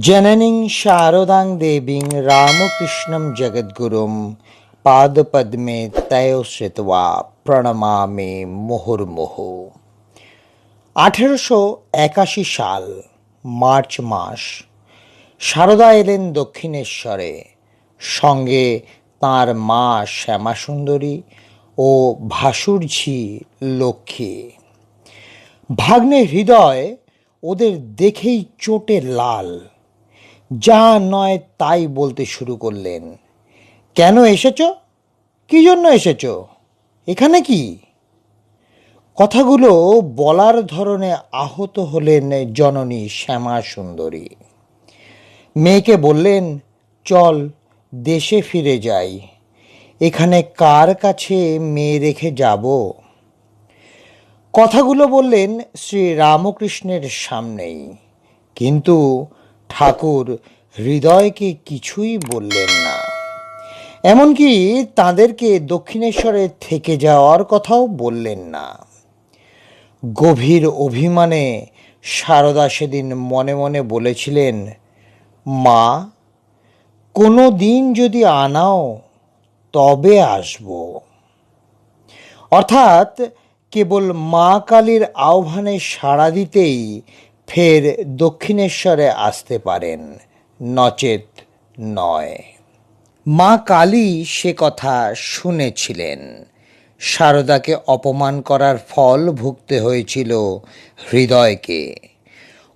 জননীং শারদাং দেবীং রামকৃষ্ণম জগদ্গুরুম পাদপদ্মে তয়শ্রিতবা প্রণমামে মুহুর্মুহু। আঠেরোশো একাশি সাল, মার্চ মাস, শারদা এলেন দক্ষিণেশ্বরে। সঙ্গে তার মা শ্যামাসুন্দরী ও ভাসুরঝি লক্ষ্মী। ভাগ্নে হৃদয় ওদের দেখেই চোটে লাল। যা নয় তাই বলতে শুরু করলেন। কেন এসেছ? কি জন্য এসেছ? এখানে কি? কথাগুলো বলার ধরনে আহত হলেন জননী শ্যামা সুন্দরী মেয়েকে বললেন, চল, দেশে ফিরে যাই। এখানে কার কাছে মেয়ে রেখে যাব? কথাগুলো বললেন শ্রী রামকৃষ্ণের সামনেই। কিন্তু ঠাকুর হৃদয়কে কিছুই বললেন না। এমনকি তাদেরকে দক্ষিণেশ্বরে থেকে যাওয়ার কথাও বললেন না। গভীর অভিমানে সারদা সেদিন মনে মনে বলেছিলেন, মা, কোনো দিন যদি আনাও, তবে আসব। অর্থাৎ কেবল মা কালীর আহ্বানে সাড়া দিতেই ফের দক্ষিণেশ্বরে আসতে পারেন। নচেত নয়। মা কালী সে কথা শুনেছিলেন। সারদাকে অপমান করার ফল ভুগতে হয়েছিল হৃদয়কে।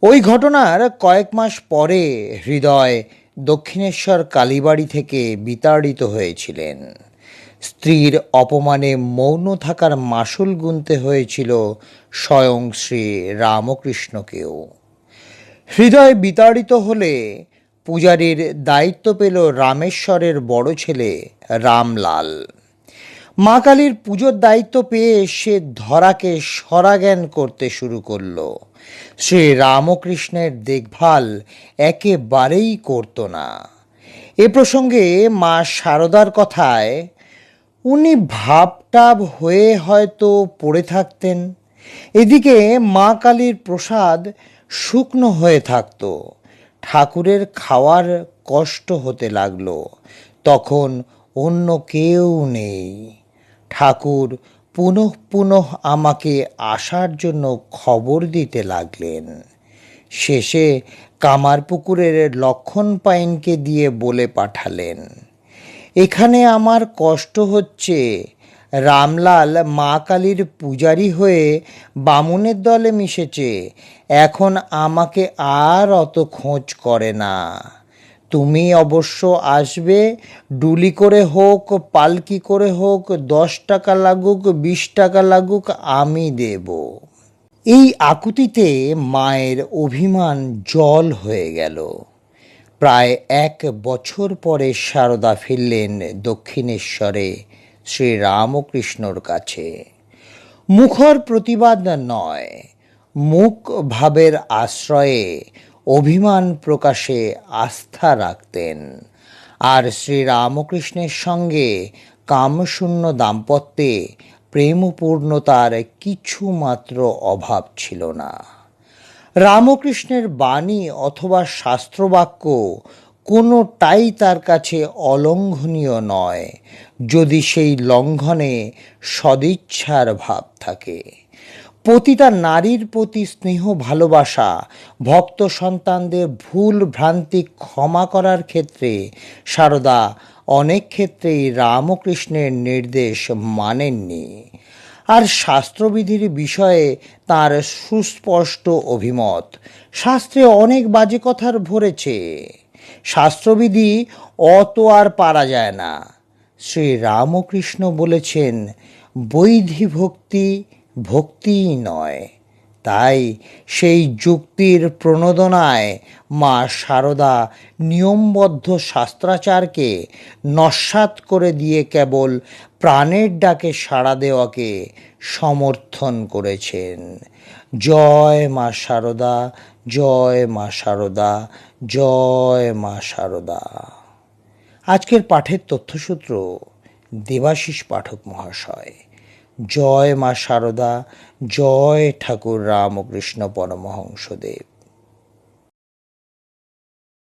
ওই ঘটনার কয়েক মাস পরে হৃদয় দক্ষিণেশ্বর কালীবাড়ি থেকে বিতাড়িত হয়েছিলেন। স্ত্রীর অপমানে মৌন থাকার মাসুল গুনতে হয়েছিল স্বয়ং শ্রী রামকৃষ্ণকেও। হৃদয় বিতাড়িত হলে পূজারীর দায়িত্ব পেল রামেশ্বরের বড় ছেলে রামলাল। মা কালীর পুজোর দায়িত্ব পেয়ে সে ধরাকে সরাজ্ঞান করতে শুরু করল। শ্রী রামকৃষ্ণের দেখভাল একেবারেই করতো না। এ প্রসঙ্গে মা শারদার কথায় উনি ভাবটাব হয়ে হয়তো পড়ে থাকতেন। এদিকে মা কালীর প্রসাদ শুকনো হয়ে থাকতো। ঠাকুরের খাওয়ার কষ্ট হতে লাগল। তখন অন্য কেউ নেই। ঠাকুর পুনঃ পুনঃ আমাকে আসার জন্য খবর দিতে লাগলেন। শেষে কামারপুকুরের লক্ষণ পাইনকে দিয়ে বলে পাঠালেন। এখানে আমার কষ্ট হচ্ছে। রামলাল মা কালীর পূজারি হয়ে বামুনের দলে মিশেছে। এখন আমাকে আর অত খোঁজ করে না। তুমি অবশ্য আসবে, ডুলি করে হোক, পালকি করে হোক, দশ টাকা লাগুক, বিশ টাকা লাগুক, আমি দেব। এই আকুতিতে মায়ের অভিমান জল হয়ে গেল। প্রায় এক বছর পরে সারদা ফিরলেন দক্ষিণেশ্বরে শ্রী রামকৃষ্ণর কাছে। মুখর প্রতিবাদ নয়, মুখ ভাবের আশ্রয়ে অভিমান প্রকাশে আস্থা রাখতেন। আর শ্রী রামকৃষ্ণের সঙ্গে কামশূন্য দাম্পত্যে প্রেমপূর্ণতার কিছুমাত্র অভাব ছিল না। রামকৃষ্ণের বাণী অথবা শাস্ত্রবাক্য কোনোটাই তার কাছে অলঙ্ঘনীয় নয়, যদি সেই লঙ্ঘনে সদিচ্ছার ভাব থাকে। পতিতা নারীর প্রতি স্নেহ ভালোবাসা, ভক্ত সন্তানদের ভুল ভ্রান্তি ক্ষমা করার ক্ষেত্রে সারদা অনেক ক্ষেত্রেই রামকৃষ্ণের নির্দেশ মানেননি। আর শাস্ত্রবিধির বিষয়ে তার সুস্পষ্ট অভিমত। শাস্ত্রে অনেক বাজে কথার ভরেছে। শাস্ত্রবিধি অত আর পারা যায় না। শ্রী রামকৃষ্ণ বলেছেন, বৈধি ভক্তি ভক্তিই নয়। তাই সেই যুক্তির প্রণোদনায় মা শারদা নিয়মবদ্ধ শাস্ত্রাচারকে নস্বাত করে দিয়ে কেবল প্রাণের ডাকে সাড়া দেওয়াকে সমর্থন করেছেন। জয় মা শারদা জয় মা শারদা জয় মা শারদা আজকের পাঠের তথ্যসূত্র দেবাশিস পাঠক মহাশয়। জয় মা শারদা জয় ঠাকুর রামকৃষ্ণ পরমহংসদেব।